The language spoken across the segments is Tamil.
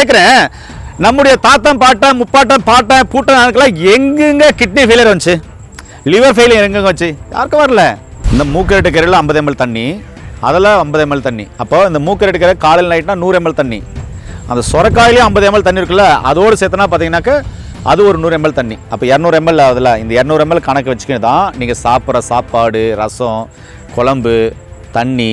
கேட்குறேன் நம்முடைய தாத்தம் பாட்டன் முப்பாட்டன் பாட்டன் பூட்டன் அதுக்கெல்லாம் எங்கெங்க கிட்னி ஃபெயிலியர் வந்துச்சு? லிவர் ஃபெயிலியர் எங்கெங்க வச்சு யாருக்கும் வரல. இந்த மூக்கரட்டு கரையில் ஐம்பது எம்எல் தண்ணி அதில் ஐம்பது எம்எல் தண்ணி. அப்போ இந்த மூக்கரட்டு கரை காலையில் நைட்னா நூறு எம்எல் தண்ணி. அந்த சொரக்காயிலையும் ஐம்பது எம்எல் தண்ணி இருக்குல்ல அதோடு சேர்த்தனா பார்த்தீங்கன்னாக்க அது ஒரு நூறு எம்எல் தண்ணி. அப்போ இரநூறு எம்எல் அதில் இந்த இரநூறு எம்எல் கணக்கு வச்சுக்கிட்டு தான் நீங்கள் சாப்பிட்ற சாப்பாடு ரசம் குழம்பு தண்ணி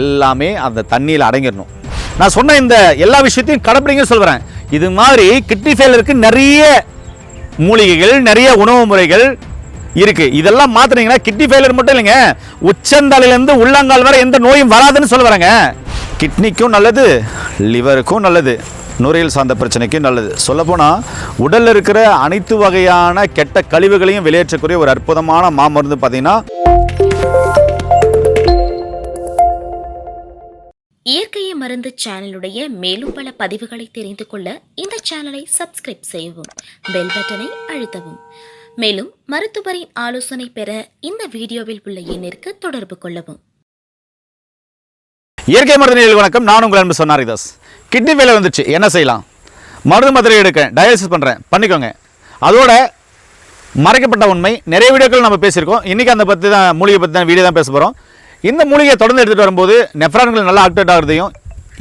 எல்லாமே அந்த தண்ணியில் அடங்கிடணும். நான் சொன்ன இந்த எல்லா விஷயத்தையும் கடைப்பிடிங்க சொல்கிறேன் இது மாதிரி கிட்னி ஃபெயிலருக்கு நிறைய மூலிகைகள் நிறைய உணவு முறைகள் இருக்கு. இதெல்லாம் மாத்துனீங்கன்னா கிட்னி ஃபெயிலியர் மட்டும் இல்லைங்க. உச்சந்தலையிலேருந்து உள்ளங்கால் வரை எந்த நோயும் வராதுன்னு சொல்ல வரேங்க. கிட்னிக்கும் நல்லது லிவருக்கும் நல்லது நுரையீல் சார்ந்த பிரச்சனைக்கும் நல்லது. சொல்லப்போனால் உடலில் இருக்கிற அனைத்து வகையான கெட்ட கழிவுகளையும் வெளியேற்றக்கூடிய ஒரு அற்புதமான மாமருந்து பார்த்தீங்கன்னா இயற்கையை மருந்து சேனலுடைய மேலும் பல பதிவுகளை தெரிந்து கொள்ள இந்த சேனலை சப்ஸ்கிரைப் செய்யவும் பெல் பட்டனை அழுத்தவும். மேலும் மருத்துவரின் ஆலோசனை பெற இந்த வீடியோவில் உள்ள எண்ணிற்கு தொடர்பு கொள்ளவும். இயற்கை மருந்து நேயர்களுக்கு வணக்கம். நான் உங்கள் அன்பு சொன்னார் தாஸ் கிட்னி வேலை வந்துச்சு. என்ன செய்யலாம்? மருந்து மாத்திரை எடுக்க டயாலிசிஸ் பண்ணுறேன் பண்ணிக்கோங்க. அதோட மறைக்கப்பட்ட உண்மை. நிறைய வீடியோக்கள் நம்ம பேசியிருக்கோம். இன்றைக்கி அந்த பற்றி தான் மூலிகை பற்றி தான் வீடியோ தான் பேச போகிறோம் இந்த மூலிகையை தொடர்ந்து எடுத்துகிட்டு வரும்போது நெஃப்ரான்கள் நல்லா ஆக்டிவேட் ஆகிறதையும்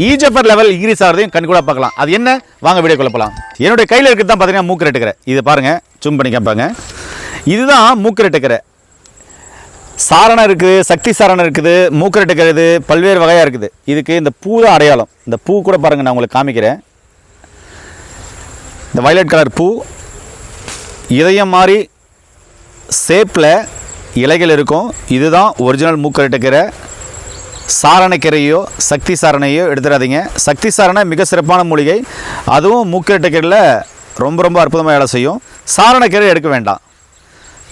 ஈஜெஃபர் லெவல் இன்க்ரீஸ் ஆகிறதையும் கண் கூட பார்க்கலாம். அது என்ன? வாங்க வீடியோ குழப்பலாம் என்னுடைய கையில் இருக்கிறது தான் பார்த்தீங்கன்னா மூக்கு இது பாருங்கள் ஜூம் பண்ணி கேட்பாங்க இதுதான் மூக்கு ரெட்டுக்கரை. சாரணம் இருக்குது சக்தி சாரணம் இருக்குது மூக்கரட்டு இருக்கிறது பல்வேறு வகையாக இருக்குது. இதுக்கு இந்த பூ தான் அடையாளம். இந்த பூ கூட பாருங்கள் நான் உங்களுக்கு காமிக்கிறேன். இந்த வயலட் கலர் பூ இதயம் மாதிரி ஷேப்பில் இலைகள் இருக்கும். இதுதான் ஒரிஜினல் மூக்கரட்டுக்கீரை சாரணக்கீரையோ சக்தி சாரணையோ எடுத்துடாதீங்க. சக்தி சாரணை மிக சிறப்பான மூலிகை. அதுவும் மூக்கரட்டுக்கீரையில் ரொம்ப ரொம்ப அற்புதமாக வேலை செய்யும். சாரணக்கீரை எடுக்க வேண்டாம்.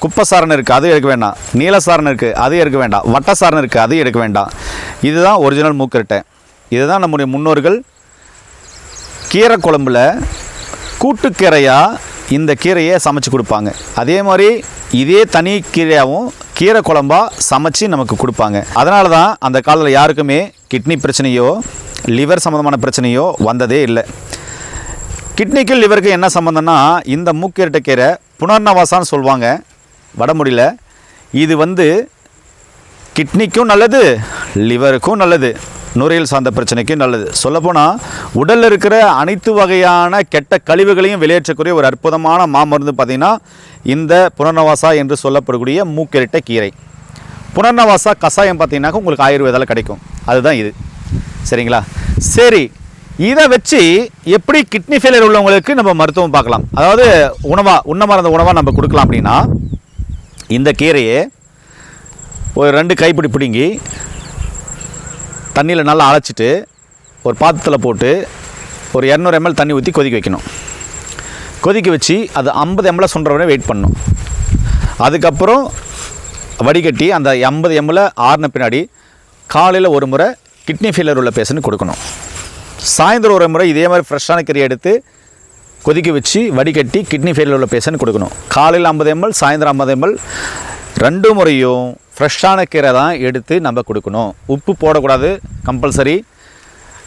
குப்பை சாரணம் இருக்குது அதுவும் எடுக்க வேண்டாம். நீல சாரணம் இருக்குது அதுவும் எடுக்க வேண்டாம். வட்ட சாரணம் இருக்குது அதையும் எடுக்க வேண்டாம். இதுதான் ஒரிஜினல் மூக்கரட்டை. இதுதான் நம்முடைய முன்னோர்கள் கீரை குழம்புல கூட்டுக்கீரையாக இந்த கீரையை சமைச்சு கொடுப்பாங்க. அதே மாதிரி இதே தனி கீரையாகவும் கீரை குழம்பா சமைச்சு நமக்கு கொடுப்பாங்க. அதனால தான் அந்த காலத்தில் யாருக்குமே கிட்னி பிரச்சனையோ லிவர் சம்மந்தமான பிரச்சனையோ வந்ததே இல்லை. கிட்னிக்கும் லிவருக்கும் என்ன சம்மந்தம்னா இந்த மூக்கீரட்டை கீரை புனர்நவாசான்னு சொல்லுவாங்க. வடமொழியில் இது வந்து கிட்னிக்கும் நல்லது லிவருக்கும் நல்லது. நுரையீல் சார்ந்த பிரச்சனைக்கும் நல்லது. சொல்லப்போனால் உடலில் இருக்கிற அனைத்து வகையான கெட்ட கழிவுகளையும் வெளியேற்றக்கூடிய ஒரு அற்புதமான மாமருந்து பார்த்திங்கன்னா இந்த புனர்நவாசா என்று சொல்லப்படக்கூடிய மூக்கிரட்டை கீரை. புனர்நவாசா கஷாயம் பார்த்தீங்கன்னாக்க உங்களுக்கு ஆயுர்வேதாவில் கிடைக்கும். அதுதான் இது. சரிங்களா? சரி இதை வச்சு எப்படி கிட்னி ஃபெயிலியர் உள்ளவங்களுக்கு நம்ம மருத்துவம் பார்க்கலாம். அதாவது உணவாக உண்ண மறந்த உணவாக நம்ம கொடுக்கலாம் அப்படின்னா இந்த கீரையை ஒரு ரெண்டு கைப்பிடி பிடுங்கி தண்ணியில் நல்லா அழைச்சிட்டு ஒரு பாத்திரத்தில் போட்டு ஒரு இரநூறு எம்எல் தண்ணி ஊற்றி கொதிக்க வைக்கணும். கொதிக்க வச்சு அது ஐம்பது எம்எல் சொல்கிற வரை வெயிட் பண்ணணும். அதுக்கப்புறம் வடிகட்டி அந்த ஐம்பது எம்எல் ஆறின பின்னாடி காலையில் ஒரு முறை கிட்னி ஃபெயிலியர் உள்ள பேஷண்ட் கொடுக்கணும். சாயந்தரம் ஒரு முறை இதே மாதிரி ஃப்ரெஷ்ஷான கறி எடுத்து கொதிக்க வச்சு வடிகட்டி கிட்னி ஃபெயிலியர் உள்ள பேஷண்ட் கொடுக்கணும். காலையில் ஐம்பது எம்எல் சாயந்தரம் ஐம்பது எம்எல் ரெண்டு முறையும் ஃப்ரெஷ்ஷான கீரை தான் எடுத்து நம்ம கொடுக்கணும். உப்பு போடக்கூடாது கம்பல்சரி.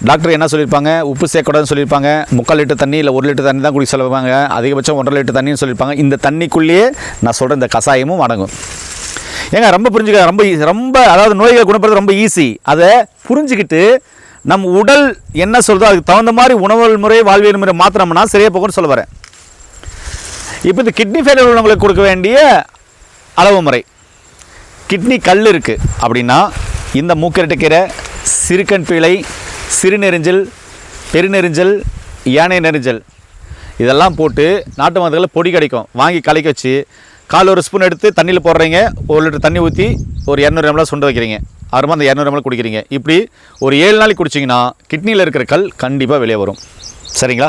டாக்டர் என்ன சொல்லியிருப்பாங்க? உப்பு சேர்க்கக்கூடாதுன்னு சொல்லியிருப்பாங்க. முக்கால் லிட்டர் தண்ணி இல்லை ஒரு லிட்டர் தண்ணி தான் குடிக்க சொல்லுவாங்க. அதிகபட்சம் ஒன்றரை லிட்டர் தண்ணின்னு சொல்லியிருப்பாங்க. இந்த தண்ணிக்குள்ளேயே நான் சொல்கிற இந்த கஷாயமும் அடங்கும் ஏங்க ரொம்ப புரிஞ்சுக்க ரொம்ப ரொம்ப அதாவது நோய்களை குணப்படுறது ரொம்ப ஈஸி அதை புரிஞ்சுக்கிட்டு நம் உடல் என்ன சொல்றதோ அதுக்கு தகுந்த மாதிரி உணவு முறை வாழ்வியல் முறை மாற்றினோம்னா சரியாக போகும்னு சொல்ல வரேன். இப்போ இந்த கிட்னி ஃபெயிலியர் உள்ளவங்களுக்கு கொடுக்க வேண்டிய அளவு முறை கிட்னி கல் இருக்குது அப்படின்னா இந்த மூக்கரட்டுக்கீரை சிறுக்கண் பிழை சிறுநெரிஞ்சல் பெருநெறிஞ்சல் யானை நெரிஞ்சல். இதெல்லாம் போட்டு நாட்டு மருந்துகளில் பொடி கிடைக்கும். வாங்கி கலக்கி வச்சு கால் ஒரு ஸ்பூன் எடுத்து தண்ணியில் போடுறீங்க. ஒரு லிட்டர் தண்ணி ஊற்றி ஒரு இரநூறு எம்எல் சுண்ட வைக்கிறீங்க. அப்புறமா அந்த இரநூறு எம்எல் குடிக்கிறீங்க. இப்படி ஒரு ஏழு நாளைக்கு குடிச்சிங்கன்னா கிட்னியில் இருக்கிற கல் கண்டிப்பாக வெளியே வரும். சரிங்களா?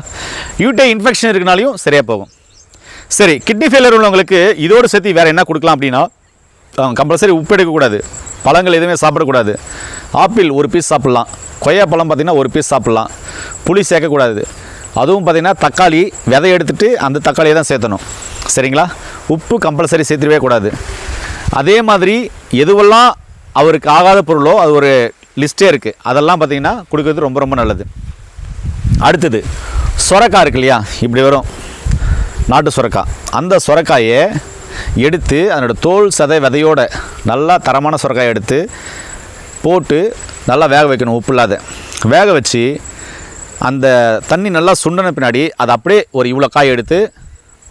யூட்டை இன்ஃபெக்ஷன் இருக்கனாலையும் சரியாக போகும். சரி கிட்னி ஃபெயிலியர் உள்ளவங்களுக்கு இதோடு சேர்த்து வேறு என்ன கொடுக்கலாம் அப்படின்னா கம்பல்சரி உப்பு எடுக்கக்கூடாது. பழங்கள் எதுவுமே சாப்பிடக்கூடாது. ஆப்பிள் ஒரு பீஸ் சாப்பிட்லாம். கொய்யா பழம் பார்த்திங்கன்னா ஒரு பீஸ் சாப்பிட்லாம். புளி சேர்க்கக்கூடாது. அதுவும் பார்த்திங்கன்னா தக்காளி விதை எடுத்துட்டு அந்த தக்காளியை தான் சேர்த்தணும். சரிங்களா? உப்பு கம்பல்சரி சேர்த்துடவே கூடாது. அதே மாதிரி எதுவெல்லாம் அவருக்கு ஆகாத பொருளோ அது ஒரு லிஸ்ட்டே இருக்குது அதெல்லாம் பார்த்திங்கன்னா கொடுக்கறது ரொம்ப ரொம்ப நல்லது. அடுத்தது சொரக்காய் இருக்கு இல்லையா? இப்படி வரும். நாட்டு சுரக்காய் அந்த சுரக்காயை எடுத்து அதனோட தோல் சதை விதையோட நல்லா தரமான சுரக்காயை எடுத்து போட்டு நல்லா வேக வைக்கணும் உப்பு இல்லாத வேக வச்சு அந்த தண்ணி நல்லா சுண்டின பின்னாடி அதை அப்படியே ஒரு இவ்வளோ காய் எடுத்து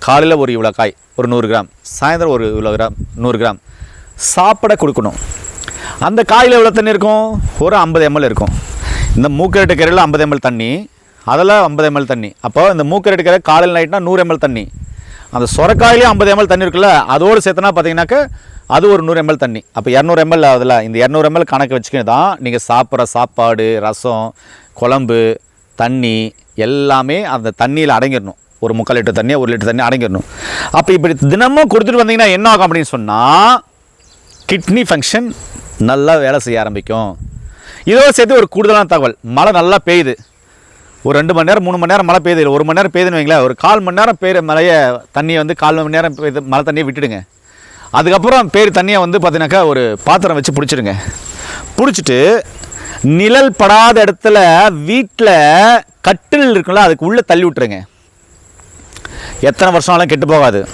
காலையில் ஒரு இவ்வளோ காய் ஒரு நூறு கிராம் சாயந்தரம் ஒரு இவ்வளோ கிராம் நூறு கிராம் சாப்பிட கொடுக்கணும். அந்த காயில் எவ்வளோ தண்ணி இருக்கும்? ஒரு ஐம்பது எம்எல் இருக்கும். இந்த மூக்கரட்டு கரையில் ஐம்பது எம்எல் தண்ணி அதில் ஐம்பது எம்எல் தண்ணி. அப்போ இந்த மூக்கர் எடுக்கிற காலையில் நைட்னா நூறு எம்எல் தண்ணி. அந்த சொரக்காயிலே ஐம்பது எம்எல் தண்ணி இருக்குல்ல அதோடு சேர்த்தனா பார்த்தீங்கன்னாக்க அது ஒரு நூறு எம்எல் தண்ணி. அப்போ இரநூறு எம்எல் அதில் இந்த இரநூறு எம்எல் கணக்கு வச்சுக்கிட்டு தான் நீங்கள் சாப்பிட்ற சாப்பாடு ரசம் குழம்பு தண்ணி எல்லாமே அந்த தண்ணியில் அடங்கிடணும். ஒரு முக்கால் லிட்டர் தண்ணி ஒரு லிட்டர் தண்ணி அடங்கிடணும். அப்போ இப்படி தினமும் கொடுத்துட்டு வந்தீங்கன்னா என்ன ஆகும் அப்படின்னு சொன்னால் கிட்னி ஃபங்க்ஷன் நல்லா வேலை செய்ய ஆரம்பிக்கும். இதோடு சேர்த்து ஒரு கூடுதலான தகவல். மழை நல்லா பெய்யுது. ஒரு ரெண்டு மணி நேரம் மூணு மணி நேரம் மழை பெய்யுது. ஒரு மணி நேரம் பெய்யுதுன்னு வைங்களேன். ஒரு கால் மணி நேரம் பெய்யுற மழையை தண்ணியை வந்து கால் மணி நேரம் பெய்து மழை தண்ணியை விட்டுடுங்க. அதுக்கப்புறம் பேர் தண்ணியை வந்து பார்த்தீங்கன்னாக்கா ஒரு பாத்திரம் வச்சு பிடிச்சிடுங்க. பிடிச்சிட்டு நிழல் படாத இடத்துல வீட்டில் கட்டில் இருக்குல்ல அதுக்கு உள்ளே தள்ளி விட்டுருங்க. எத்தனை வருஷம் ஆனாலும் கெட்டு போகாது.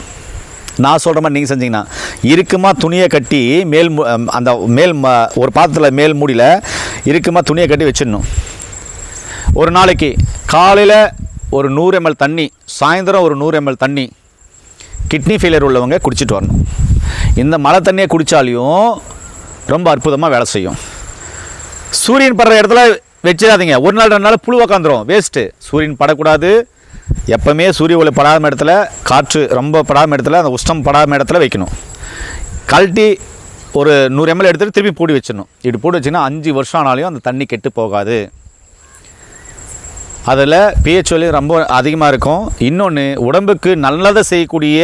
நான் சொல்கிற மாதிரி நீங்கள் செஞ்சீங்கன்னா இருக்குமா துணியை கட்டி மேல் அந்த மேல் ம- ஒரு பாத்திரத்தில் மேல் மூடியில் இருக்குமா துணியை கட்டி வச்சிடணும். ஒரு நாளைக்கு காலையில் ஒரு நூறு எம்எல் தண்ணி சாயந்தரம் ஒரு நூறு எம்எல் தண்ணி கிட்னி ஃபெயிலியர் உள்ளவங்க குடிச்சிட்டு வரணும். இந்த மழை தண்ணியை குடித்தாலையும் ரொம்ப அற்புதமாக வேலை செய்யும். சூரியன் படுற இடத்துல வச்சிடாதீங்க. ஒரு நாள் ரெண்டு நாள் புழு உக்காந்துரும். வேஸ்ட்டு சூரியன் படக்கூடாது. எப்பவுமே சூரிய ஒளி படாத இடத்துல காற்று ரொம்ப படாத இடத்துல அந்த உஷ்ணம் படாத இடத்துல வைக்கணும். கழட்டி ஒரு நூறு எம்எல் எடுத்துட்டு திருப்பி பூடி வச்சிடணும். இப்படி பூடி வச்சிங்கன்னா அஞ்சு வருஷம் ஆனாலையும் அந்த தண்ணி கெட்டு போகாது. அதில் பிஹெச் வேல்யூ ரொம்ப அதிகமாக இருக்கும். இன்னொன்று உடம்புக்கு நல்லதை செய்யக்கூடிய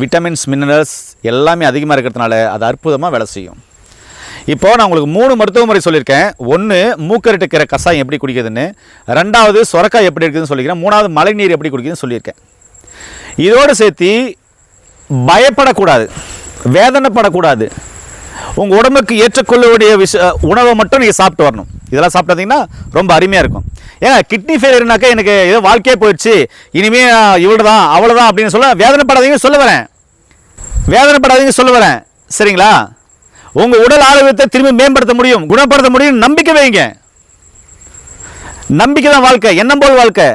விட்டமின்ஸ் மினரல்ஸ் எல்லாமே அதிகமாக இருக்கிறதுனால அது அற்புதமாக வேலை செய்யும். இப்போ நான் உங்களுக்கு மூணு மருத்துவ முறை சொல்லியிருக்கேன். ஒன்று மூக்கரட்டுக்கிற கஷாயம் எப்படி குடிக்கிறதுன்னு. ரெண்டாவது சொரக்காய் எப்படி இருக்குதுன்னு சொல்லியிருக்கேன் மூணாவது மழை நீர் எப்படி குடிக்குதுன்னு சொல்லியிருக்கேன். இதோடு சேர்த்து பயப்படக்கூடாது. வேதனைப்படக்கூடாது. உங்கள் உடம்புக்கு ஏற்றுக்கொள்ளக்கூடிய விஷ உணவை மட்டும் நீங்கள் சாப்பிட்டு வரணும். இதெல்லாம் சாப்பிட்டீங்கன்னா ரொம்ப அருமையாக இருக்கும். ஏன்னா கிட்னி ஃபெயிலியர்னாக்கா எனக்கு ஏதோ வாழ்க்கையே போயிடுச்சு. இனிமே இவ்வளோ தான் அவ்வளோதான் அப்படின்னு சொல்ல வேதனைப்படாதீங்க சொல்ல வரேன். வேதனைப்படாதீங்க சொல்ல வரேன். சரிங்களா? உங்கள் உடல் ஆரோக்கியத்தை திரும்பி மேம்படுத்த முடியும் குணப்படுத்த முடியும் நம்பிக்கை வைங்க. நம்பிக்கை தான் வாழ்க்கை எண்ணம் போல் வாழ்க்கை.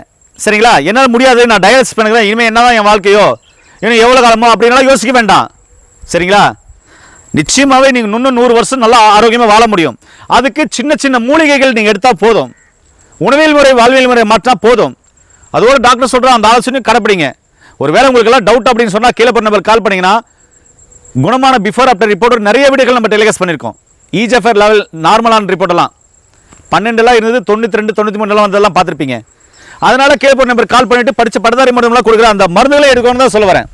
சரிங்களா? என்னால் முடியாது நான் டயாலிசிஸ் பண்ணுறேன் இனிமேல் என்ன தான் என் வாழ்க்கையோ? இன்னும் எவ்வளோ காலமோ? அப்படின்னாலும் யோசிக்க வேண்டாம். சரிங்களா? நிச்சயமாகவே நீங்கள் இன்னும் நூறு வருஷம் நல்லா ஆரோக்கியமாக வாழ முடியும். அதுக்கு சின்ன சின்ன மூலிகைகள் நீங்கள் எடுத்தால் போதும். உணவியல் முறை வாழ்வியல் முறை மாற்றினா போதும். அதோட டாக்டர் சொல்கிற அந்த ஆலோசனையும் கடைப்பிடிங்க. ஒருவேளை உங்களுக்கு எல்லாம் டவுட் அப்படின்னு சொன்னால் கீழே நம்பர் கால் பண்ணிங்கன்னா குணமான பிஃபோர் ஆஃப்டர் ரிப்போர்ட் நிறைய வீடுகள் நம்ம டெலிகாஸ்ட் பண்ணியிருக்கோம். இஜெஃபர் லெவல் நார்மலான ரிப்போர்ட்டெல்லாம் பன்னெண்டுலாம் இருந்தது தொண்ணூற்றி ரெண்டு தொண்ணூற்றி மூணுலாம் வந்ததெல்லாம் பார்த்துருப்பீங்க. அதனால் கேட்போர் நம்பர் கால் பண்ணிவிட்டு படித்த படதாரி மருந்துலாம் கொடுக்குற அந்த மருந்துகளை எடுக்கணும்னு தான் சொல்ல வரேன்.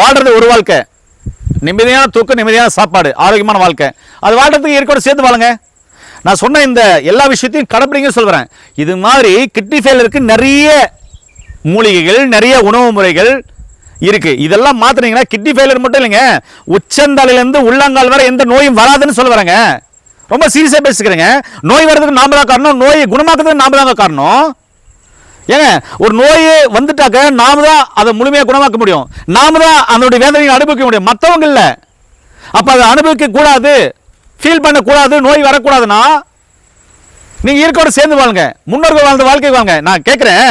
வாழ்றது ஒரு வாழ்க்கை. நிம்மதியான தூக்கம் நிம்மதியான சாப்பாடு ஆரோக்கியமான வாழ்க்கை. அது வாழ்றதுக்கு இயற்கையோட சேர்த்து வாழுங்க. நான் சொன்ன இந்த எல்லா விஷயத்தையும் கடைப்பிடிங்க சொல்கிறேன் இது மாதிரி கிட்னி ஃபெயிலருக்கு நிறைய மூலிகைகள் நிறைய உணவு முறைகள் இருக்குது இதெல்லாம் மாத்துனீங்கன்னா கிட்னி ஃபெயிலியர் மட்டும் இல்லைங்க. உச்சந்தலையிலேருந்து உள்ளங்கால் வரை எந்த நோயும் வராதுன்னு சொல்ல வரேங்க ரொம்ப சீரியஸாக பேசிக்கிறேங்க. நோய் வர்றதுக்கு நாம தான் காரணம் நோயை குணமாக்குறதுக்கு நாம தாங்க காரணம். ஏங்க ஒரு நோய் வந்துட்டாக்க நாம தான் அதை முழுமையாக குணமாக்க முடியும். நாம தான் அதனுடைய வேதனையை அனுபவிக்க முடியும். மற்றவங்க இல்லை. அப்போ அதை அனுபவிக்க கூடாது. ஃபீல் பண்ணக்கூடாது நோய் வரக்கூடாதுன்னா நீங்கள் இருக்கோட சேர்ந்து வாழுங்க. முன்னோர்கள் வாழ்ந்த வாழ்க்கை வாங்க. நான் கேட்குறேன்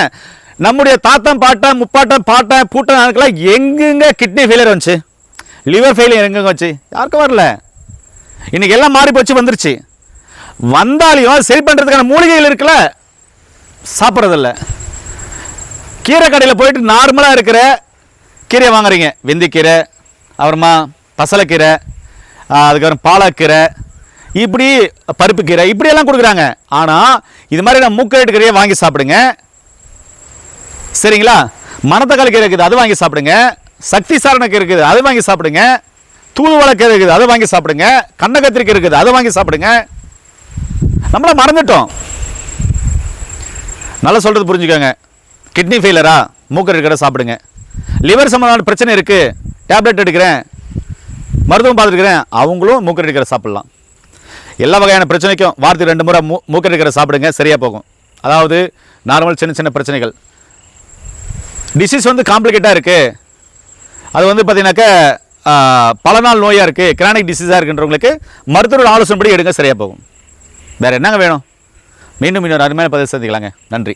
நம்முடைய தாத்தம் பாட்டன் முப்பாட்டன் பாட்டன் பூட்டன் அதுக்கெல்லாம் எங்கெங்க கிட்னி ஃபெயிலியர் வந்துச்சு? லிவர் ஃபெயிலியர் எங்கெங்க வந்துச்சு? யாருக்கும் வரல. இன்னைக்கு எல்லாம் மாறி போச்சு வந்துருச்சு. வந்தாலையும் சரி பண்ணுறதுக்கான மூலிகைகள் இருக்குல்ல சாப்பிட்றதில்ல. கீரை கடையில் போயிட்டு நார்மலாக இருக்கிற கீரையை வாங்குறீங்க. வெந்திக்கீரை அப்புறமா பசலைக்கீரை அதுக்கப்புறம் பாலக்கீரை இப்படி பருப்பு கீரை இப்படியெல்லாம் கொடுக்குறாங்க. ஆனால் இது மாதிரி நான் மூக்கரட்டு கீரையை வாங்கி சாப்பிடுங்க. சரிங்களா? மணத்தக்காளி கீரை இருக்குது அது வாங்கி சாப்பிடுங்க. சக்தி சாரணக்கு இருக்குது அது வாங்கி சாப்பிடுங்க. தூதுவளக்கீரை இருக்குது அதை வாங்கி சாப்பிடுங்க. கண்ணகத்திரிக்கை இருக்குது அதை வாங்கி சாப்பிடுங்க. நம்மளை மறந்துட்டோம். நல்லா சொல்கிறது புரிஞ்சுக்கோங்க. கிட்னி ஃபெயிலரா மூக்கர் இருக்கிற சாப்பிடுங்க. லிவர் சம்மந்தமான பிரச்சனை இருக்குது டேப்லெட் எடுக்கிறேன். மருத்துவம் பார்த்துருக்குறேன். அவங்களும் மூக்கர் எடுக்கிற சாப்பிட்லாம். எல்லா வகையான பிரச்சனைக்கும் வாரத்துக்கு ரெண்டு முறை மூ மூக்கர் எடுக்கிற சாப்பிடுங்க. சரியாக போகும். அதாவது நார்மல் சின்ன சின்ன பிரச்சனைகள். டிசீஸ் வந்து காம்ப்ளிகேட்டாக இருக்குது அது வந்து பார்த்தீங்கன்னாக்கா பல நாள் நோயாக இருக்குது கிரானிக் டிசீஸாக இருக்குன்றவங்களுக்கு மருத்துவர் ஆலோசனைப்படி எடுங்க. சரியாக போகும். வேறு என்னங்க வேணும்? மீண்டும் இன்னொரு அருமையான பதிவு சந்திக்கலாங்க. நன்றி.